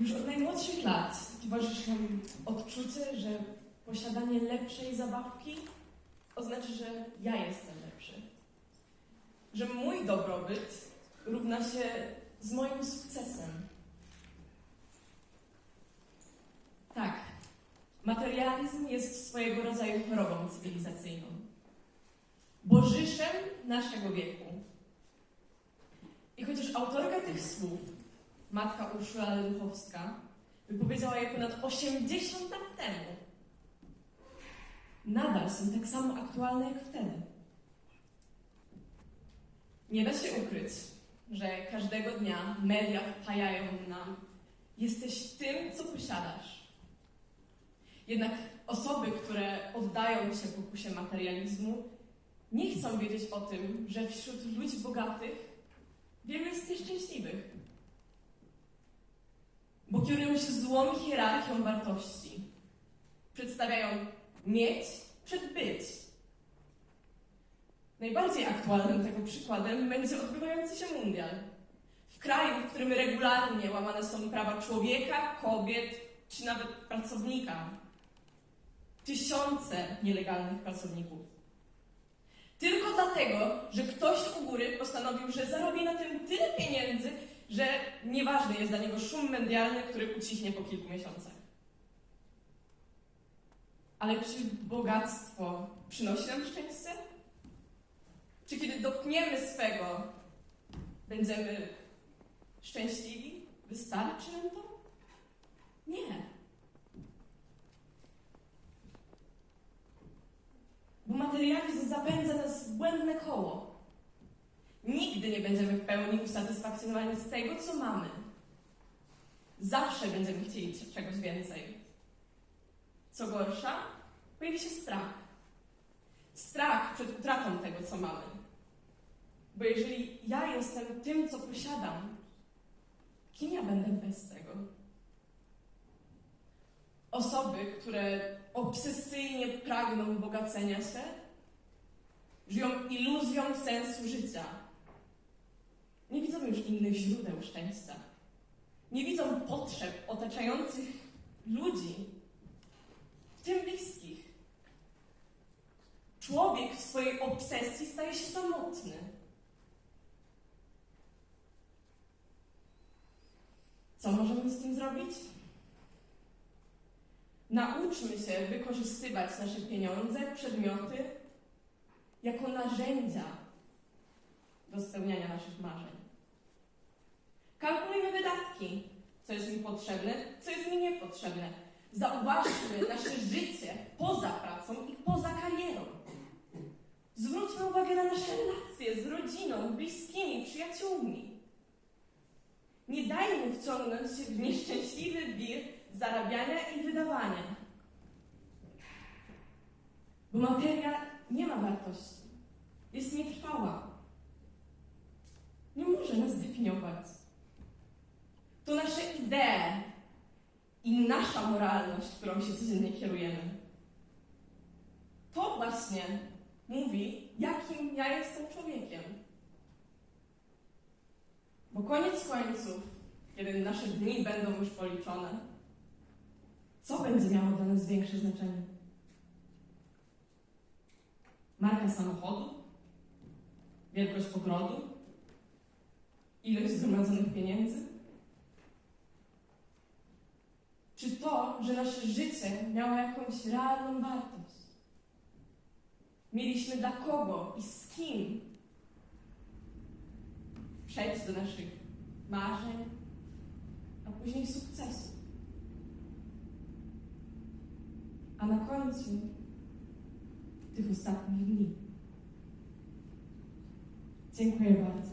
Już od najmłodszych lat towarzyszy nam odczucie, że posiadanie lepszej zabawki oznacza, że ja jestem lepszy. Że mój dobrobyt równa się z moim sukcesem. Tak, materializm jest swojego rodzaju chorobą cywilizacyjną. Bożyszem naszego wieku. I chociaż autorka tych słów, matka Urszula Leduchowska, wypowiedziała je ponad 80 lat temu, nadal są tak samo aktualne jak wtedy. Nie da się ukryć, że każdego dnia media wpajają nam jesteś tym, co posiadasz. Jednak osoby, które oddają się pokusie materializmu, nie chcą wiedzieć o tym, że wśród ludzi bogatych wielu jest nieszczęśliwych. Bo kierują się złą hierarchią wartości. Przedstawiają mieć przed być. Najbardziej aktualnym tego przykładem będzie odbywający się mundial. W kraju, w którym regularnie łamane są prawa człowieka, kobiet czy nawet pracownika. Tysiące nielegalnych pracowników. Tylko dlatego, że ktoś u góry postanowił, że zarobi na tym tyle pieniędzy, że nieważny jest dla niego szum medialny, który ucichnie po kilku miesiącach. Ale czy bogactwo przynosi nam szczęście? Czy kiedy dotkniemy swego, będziemy szczęśliwi? Wystarczy nam to? Nie. Bo materializm zapędza nas w błędne koło. Nigdy nie będziemy w pełni usatysfakcjonowani z tego, co mamy. Zawsze będziemy chcieli czegoś więcej. Co gorsza, pojawi się strach. Strach przed utratą tego, co mamy. Bo jeżeli ja jestem tym, co posiadam, kim ja będę bez tego? Osoby, które obsesyjnie pragną bogacenia się, żyją iluzją sensu życia. Nie widzą już innych źródeł szczęścia. Nie widzą potrzeb otaczających ludzi, w tym bliskich. Człowiek w swojej obsesji staje się samotny. Co możemy z tym zrobić? Nauczmy się wykorzystywać nasze pieniądze, przedmioty jako narzędzia do spełniania naszych marzeń. Co jest mi potrzebne, co jest mi niepotrzebne. Zauważmy nasze życie poza pracą i poza karierą. Zwróćmy uwagę na nasze relacje z rodziną, bliskimi, przyjaciółmi. Nie dajmy wciągnąć się w nieszczęśliwy wir zarabiania i wydawania. Bo materia nie ma wartości. Jest nietrwała. Nie może nas definiować. Idee i nasza moralność, którą się codziennie kierujemy. To właśnie mówi, jakim ja jestem człowiekiem. Bo koniec końców, kiedy nasze dni będą już policzone, co będzie miało dla nas większe znaczenie? Marka samochodu? Wielkość ogrodu? Ilość zgromadzonych pieniędzy? Czy to, że nasze życie miało jakąś realną wartość? Mieliśmy dla kogo i z kim przejść do naszych marzeń, a później sukcesu. A na końcu tych ostatnich dni. Dziękuję bardzo.